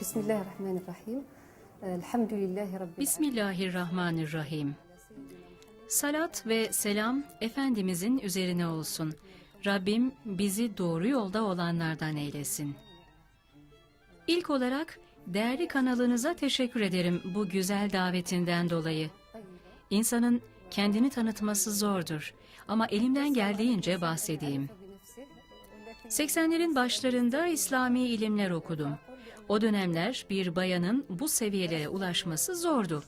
Bismillahirrahmanirrahim. Elhamdülillahi Rabbil Bismillahirrahmanirrahim. Salat ve selam Efendimizin üzerine olsun. Rabbim bizi doğru yolda olanlardan eylesin. İlk olarak değerli kanalınıza teşekkür ederim bu güzel davetinden dolayı. İnsanın kendini tanıtması zordur ama elimden geldiğince bahsedeyim. 80'lerin başlarında İslami ilimler okudum. O dönemler bir bayanın bu seviyelere ulaşması zordu.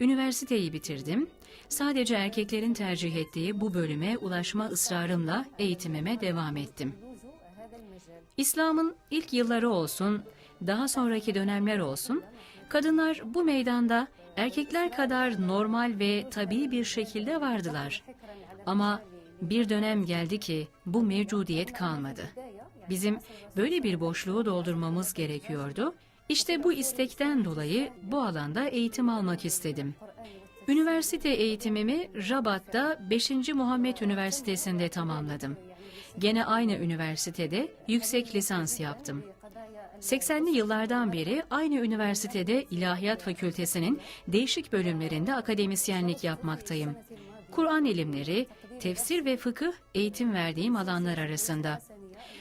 Üniversiteyi bitirdim. Sadece erkeklerin tercih ettiği bu bölüme ulaşma ısrarımla eğitimime devam ettim. İslam'ın ilk yılları olsun, daha sonraki dönemler olsun, kadınlar bu meydanda erkekler kadar normal ve tabii bir şekilde vardılar. Ama bir dönem geldi ki bu mevcudiyet kalmadı. Bizim böyle bir boşluğu doldurmamız gerekiyordu. İşte bu istekten dolayı bu alanda eğitim almak istedim. Üniversite eğitimimi Rabat'ta 5. Muhammed Üniversitesi'nde tamamladım. Gene aynı üniversitede yüksek lisans yaptım. 80'li yıllardan beri aynı üniversitede İlahiyat Fakültesinin değişik bölümlerinde akademisyenlik yapmaktayım. Kur'an ilimleri, tefsir ve fıkıh eğitim verdiğim alanlar arasında.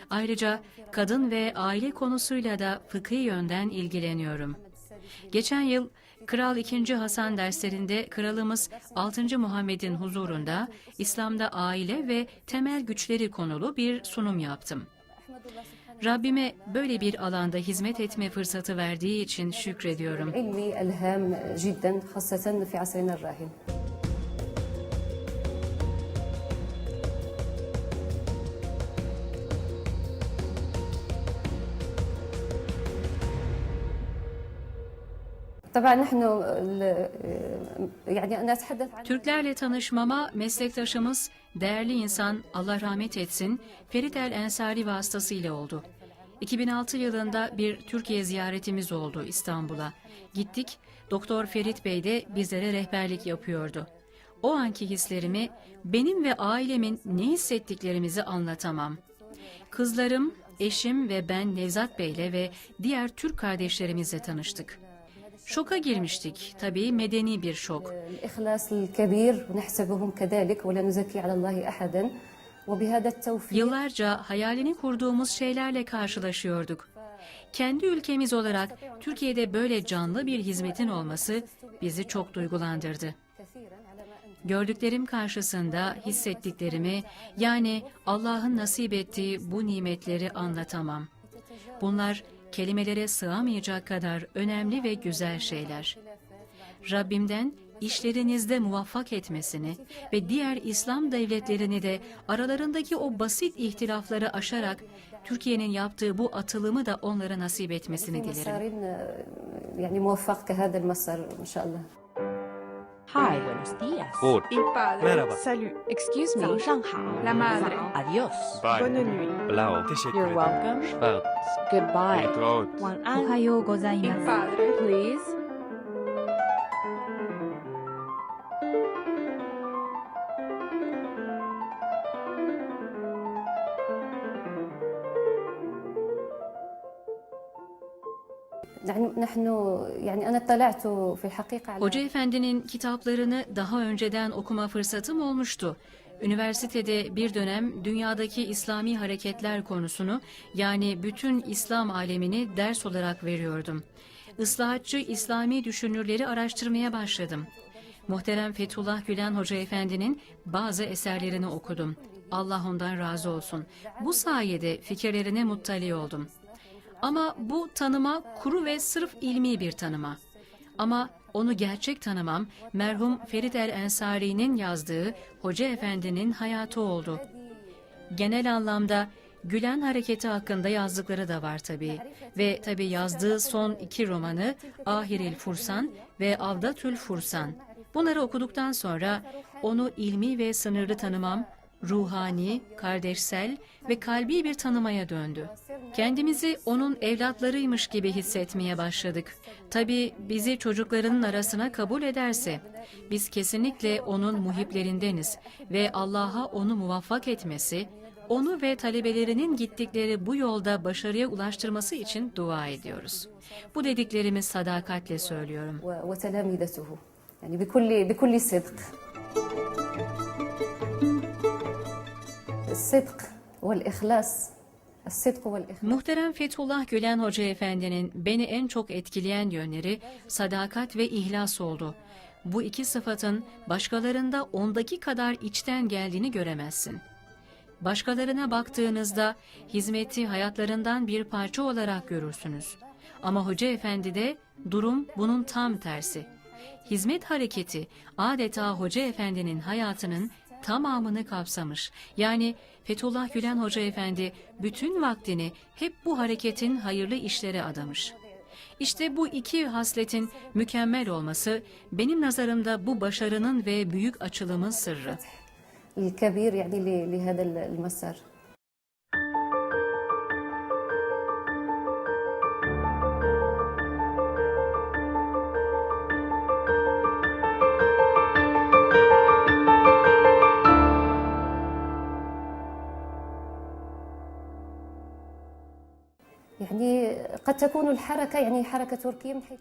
Ayrıca kadın ve aile konusuyla da fıkhi yönden ilgileniyorum. Geçen yıl Kral II. Hasan derslerinde kralımız 6. Muhammed'in huzurunda İslam'da aile ve temel güçleri konulu bir sunum yaptım. Rabbime böyle bir alanda hizmet etme fırsatı verdiği için şükrediyorum. Türklerle tanışmama meslektaşımız, değerli insan Allah rahmet etsin Ferit El Ensari vasıtasıyla oldu. 2006 yılında bir Türkiye ziyaretimiz oldu İstanbul'a. Gittik, Doktor Ferit Bey de bizlere rehberlik yapıyordu. O anki hislerimi, benim ve ailemin ne hissettiklerimizi anlatamam. Kızlarım, eşim ve ben Nevzat Bey'le ve diğer Türk kardeşlerimizle tanıştık. Şoka girmiştik. Tabii medeni bir şok. Yıllarca hayalini kurduğumuz şeylerle karşılaşıyorduk. Kendi ülkemiz olarak Türkiye'de böyle canlı bir hizmetin olması bizi çok duygulandırdı. Gördüklerim karşısında hissettiklerimi yani Allah'ın nasip ettiği bu nimetleri anlatamam. Bunlar kelimelere sığamayacak kadar önemli ve güzel şeyler. Rabbimden işlerinizde muvaffak etmesini ve diğer İslam devletlerini de aralarındaki o basit ihtilafları aşarak Türkiye'nin yaptığı bu atılımı da onlara nasip etmesini dilerim. Hi. Buenos días. Good. Il padre. Merhaba. Salut. Excuse me. 早上好。La madre. Adios. Bye. Bonne nuit. Blau. Teşekkür You're ederim. welcome. Schwarz. Goodbye. Elektrot. 晚 お 安。はようござい Il ます。 padre. Please. Hoca Efendi'nin kitaplarını daha önceden okuma fırsatım olmuştu. Üniversitede bir dönem dünyadaki İslami hareketler konusunu yani bütün İslam alemini ders olarak veriyordum. Islahatçı İslami düşünürleri araştırmaya başladım. Muhterem Fethullah Gülen Hoca Efendi'nin bazı eserlerini okudum. Allah ondan razı olsun. Bu sayede fikirlerine muttali oldum. Ama bu tanıma kuru ve sırf ilmi bir tanıma. Ama onu gerçek tanımam merhum Ferit el Ensari'nin yazdığı Hoca Efendi'nin hayatı oldu. Genel anlamda Gülen hareketi hakkında yazdıkları da var tabii. Ve tabii yazdığı son iki romanı Ahiril Fursan ve Avdatül Fursan. Bunları okuduktan sonra onu ilmi ve sınırlı tanımam, ruhani, kardeşsel ve kalbi bir tanımaya döndü. Kendimizi onun evlatlarıymış gibi hissetmeye başladık. Tabii bizi çocuklarının arasına kabul ederse, biz kesinlikle onun muhiplerindeniz ve Allah'a onu muvaffak etmesi, onu ve talebelerinin gittikleri bu yolda başarıya ulaştırması için dua ediyoruz. Bu dediklerimi sadakatle söylüyorum. و- Muhterem Fethullah Gülen Hoca Efendi'nin beni en çok etkileyen yönleri sadakat ve ihlas oldu. Bu iki sıfatın başkalarında ondaki kadar içten geldiğini göremezsin. Başkalarına baktığınızda hizmeti hayatlarından bir parça olarak görürsünüz. Ama Hoca Efendi'de durum bunun tam tersi. Hizmet hareketi adeta Hoca Efendi'nin hayatının tamamını kapsamış. Yani Fethullah Gülen Hoca Efendi bütün vaktini hep bu hareketin hayırlı işlere adamış. İşte bu iki hasletin mükemmel olması benim nazarımda bu başarının ve büyük açılımın sırrı. الكبير يعني ل- لهذا المسار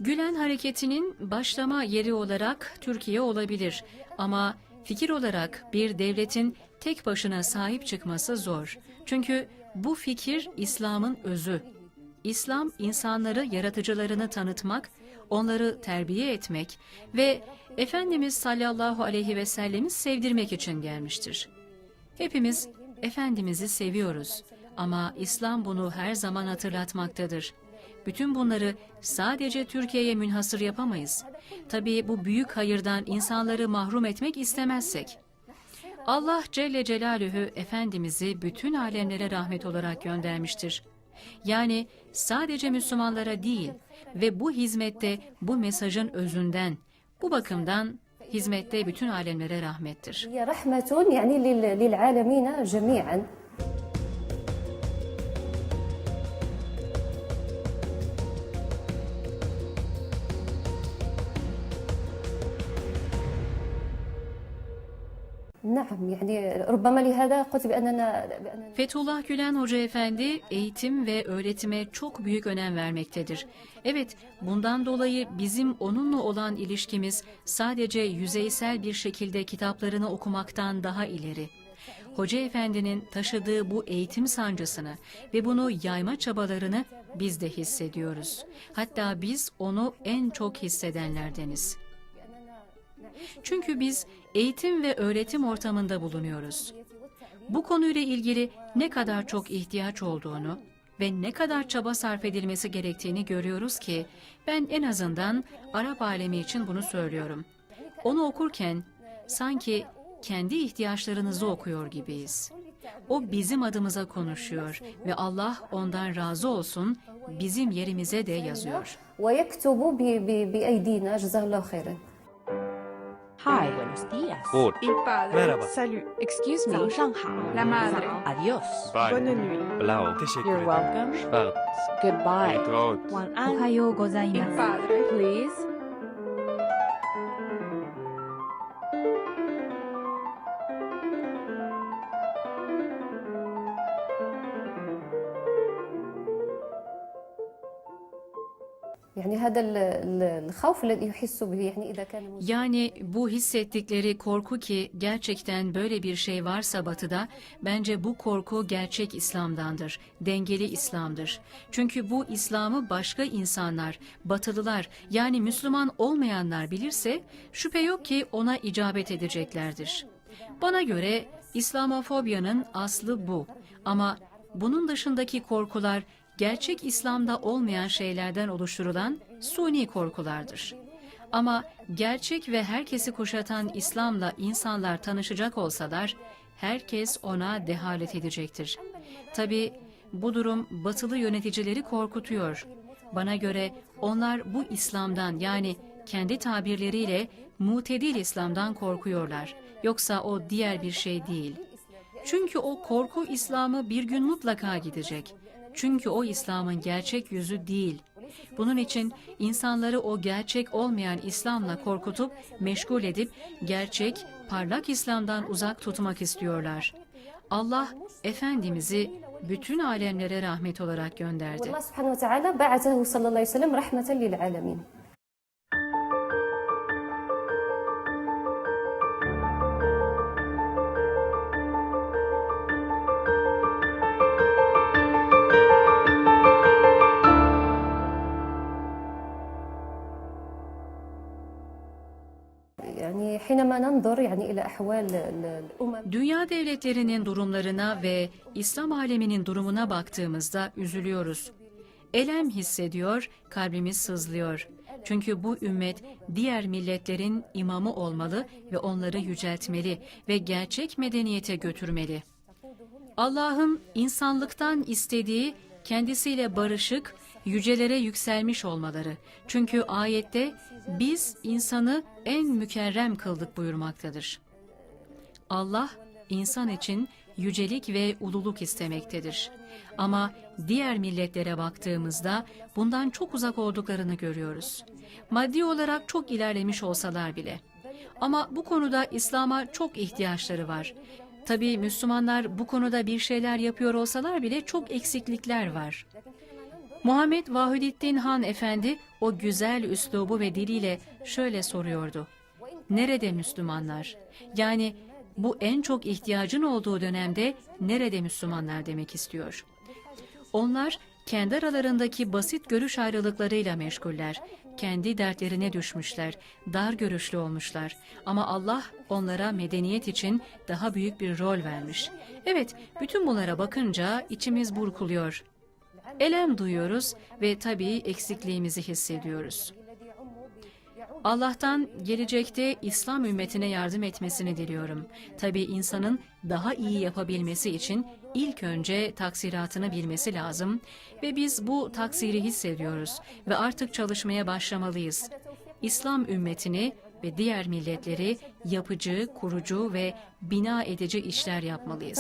Gülen hareketinin başlama yeri olarak Türkiye olabilir ama fikir olarak bir devletin tek başına sahip çıkması zor. Çünkü bu fikir İslam'ın özü. İslam insanları yaratıcılarını tanıtmak, onları terbiye etmek ve Efendimiz sallallahu aleyhi ve sellemi sevdirmek için gelmiştir. Hepimiz Efendimiz'i seviyoruz ama İslam bunu her zaman hatırlatmaktadır. Bütün bunları sadece Türkiye'ye münhasır yapamayız. Tabii bu büyük hayırdan insanları mahrum etmek istemezsek. Allah Celle Celaluhu Efendimiz'i bütün alemlere rahmet olarak göndermiştir. Yani sadece Müslümanlara değil ve bu hizmette bu mesajın özünden, bu bakımdan hizmette bütün alemlere rahmettir. نعم يعني ربما لهذا قلت بأننا بأننا Fethullah Gülen Hoca Efendi eğitim ve öğretime çok büyük önem vermektedir. Evet, bundan dolayı bizim onunla olan ilişkimiz sadece yüzeysel bir şekilde kitaplarını okumaktan daha ileri. Hoca Efendi'nin taşıdığı bu eğitim sancısını ve bunu yayma çabalarını biz de hissediyoruz. Hatta biz onu en çok hissedenlerdeniz. Çünkü biz eğitim ve öğretim ortamında bulunuyoruz. Bu konuyla ilgili ne kadar çok ihtiyaç olduğunu ve ne kadar çaba sarf edilmesi gerektiğini görüyoruz ki ben en azından Arap alemi için bunu söylüyorum. Onu okurken sanki kendi ihtiyaçlarınızı okuyor gibiyiz. O bizim adımıza konuşuyor ve Allah ondan razı olsun bizim yerimize de yazıyor. Hi, eh, buenos días. Good. Il padre. Merhaba. Salut. Excuse me. Shanghai. La madre. Adios. Bye. Bonne nuit. Blau. You're welcome. Schwarz. Goodbye. One. Ohayo gozaimasu. Il padre. Please. Yani bu hissettikleri korku ki gerçekten böyle bir şey varsa batıda bence bu korku gerçek İslam'dandır, dengeli İslam'dır. Çünkü bu İslam'ı başka insanlar, batılılar yani Müslüman olmayanlar bilirse şüphe yok ki ona icabet edeceklerdir. Bana göre İslamofobyanın aslı bu ama bunun dışındaki korkular gerçek İslam'da olmayan şeylerden oluşturulan suni korkulardır. Ama gerçek ve herkesi kuşatan İslam'la insanlar tanışacak olsalar, herkes ona dehalet edecektir. Tabi bu durum batılı yöneticileri korkutuyor. Bana göre onlar bu İslam'dan yani kendi tabirleriyle mutedil İslam'dan korkuyorlar. Yoksa o diğer bir şey değil. Çünkü o korku İslam'ı bir gün mutlaka gidecek. Çünkü o İslam'ın gerçek yüzü değil. Bunun için insanları o gerçek olmayan İslam'la korkutup, meşgul edip gerçek, parlak İslam'dan uzak tutmak istiyorlar. Allah Efendimiz'i bütün alemlere rahmet olarak gönderdi. Allah Dünya devletlerinin durumlarına ve İslam aleminin durumuna baktığımızda üzülüyoruz. Elem hissediyor, kalbimiz sızlıyor. Çünkü bu ümmet diğer milletlerin imamı olmalı ve onları yüceltmeli ve gerçek medeniyete götürmeli. Allah'ın insanlıktan istediği kendisiyle barışık, yücelere yükselmiş olmaları. Çünkü ayette biz insanı en mükerrem kıldık buyurmaktadır. Allah insan için yücelik ve ululuk istemektedir. Ama diğer milletlere baktığımızda bundan çok uzak olduklarını görüyoruz. Maddi olarak çok ilerlemiş olsalar bile. Ama bu konuda İslam'a çok ihtiyaçları var. Tabii Müslümanlar bu konuda bir şeyler yapıyor olsalar bile çok eksiklikler var. Muhammed Vahidettin Han Efendi o güzel üslubu ve diliyle şöyle soruyordu. Nerede Müslümanlar? Yani bu en çok ihtiyacın olduğu dönemde nerede Müslümanlar demek istiyor. Onlar kendi aralarındaki basit görüş ayrılıklarıyla meşguller. Kendi dertlerine düşmüşler, dar görüşlü olmuşlar. Ama Allah onlara medeniyet için daha büyük bir rol vermiş. Evet, bütün bunlara bakınca içimiz burkuluyor. Elem duyuyoruz ve tabii eksikliğimizi hissediyoruz. Allah'tan gelecekte İslam ümmetine yardım etmesini diliyorum. Tabii insanın daha iyi yapabilmesi için ilk önce taksiratını bilmesi lazım ve biz bu taksiri hissediyoruz ve artık çalışmaya başlamalıyız. İslam ümmetini ve diğer milletleri yapıcı, kurucu ve bina edici işler yapmalıyız.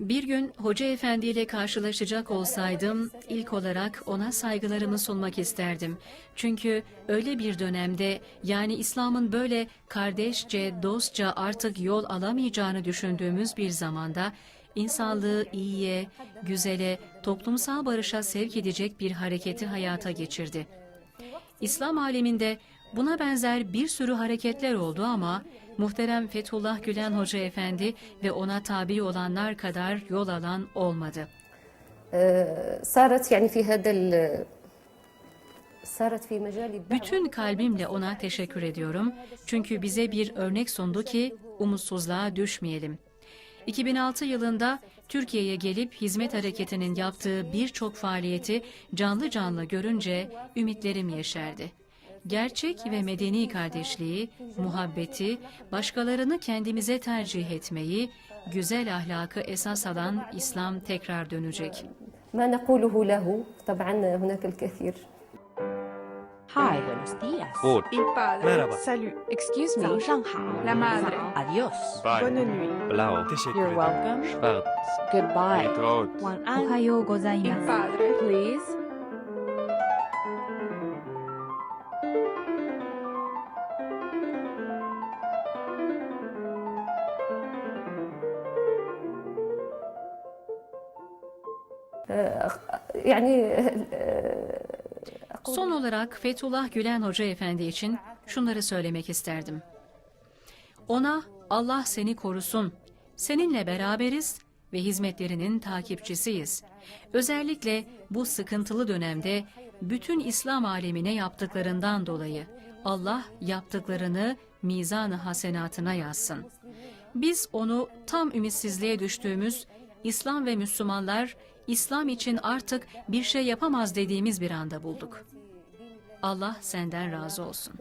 Bir gün Hoca Efendi ile karşılaşacak olsaydım ilk olarak ona saygılarımı sunmak isterdim. Çünkü öyle bir dönemde yani İslam'ın böyle kardeşçe, dostça artık yol alamayacağını düşündüğümüz bir zamanda insanlığı iyiye, güzele, toplumsal barışa sevk edecek bir hareketi hayata geçirdi. İslam aleminde Buna benzer bir sürü hareketler oldu ama muhterem Fethullah Gülen Hoca Efendi ve ona tabi olanlar kadar yol alan olmadı. Bütün kalbimle ona teşekkür ediyorum. Çünkü bize bir örnek sundu ki umutsuzluğa düşmeyelim. 2006 yılında Türkiye'ye gelip hizmet hareketinin yaptığı birçok faaliyeti canlı canlı görünce ümitlerim yeşerdi gerçek ve medeni kardeşliği, muhabbeti, başkalarını kendimize tercih etmeyi, güzel ahlakı esas alan İslam tekrar dönecek. Ma ما نقوله له طبعا هناك الكثير Hi. Buenos días. Good. Merhaba. Salut. Excuse me. La madre. Adios. Bye. Bonne nuit. Blau. You're welcome. Schwarz. Goodbye. One. Ohayo gozaimasu. Padre. Please. Son olarak Fethullah Gülen Hoca Efendi için şunları söylemek isterdim. Ona Allah seni korusun, seninle beraberiz ve hizmetlerinin takipçisiyiz. Özellikle bu sıkıntılı dönemde bütün İslam alemine yaptıklarından dolayı Allah yaptıklarını mizan-ı hasenatına yazsın. Biz onu tam ümitsizliğe düştüğümüz İslam ve Müslümanlar İslam için artık bir şey yapamaz dediğimiz bir anda bulduk. Allah senden razı olsun.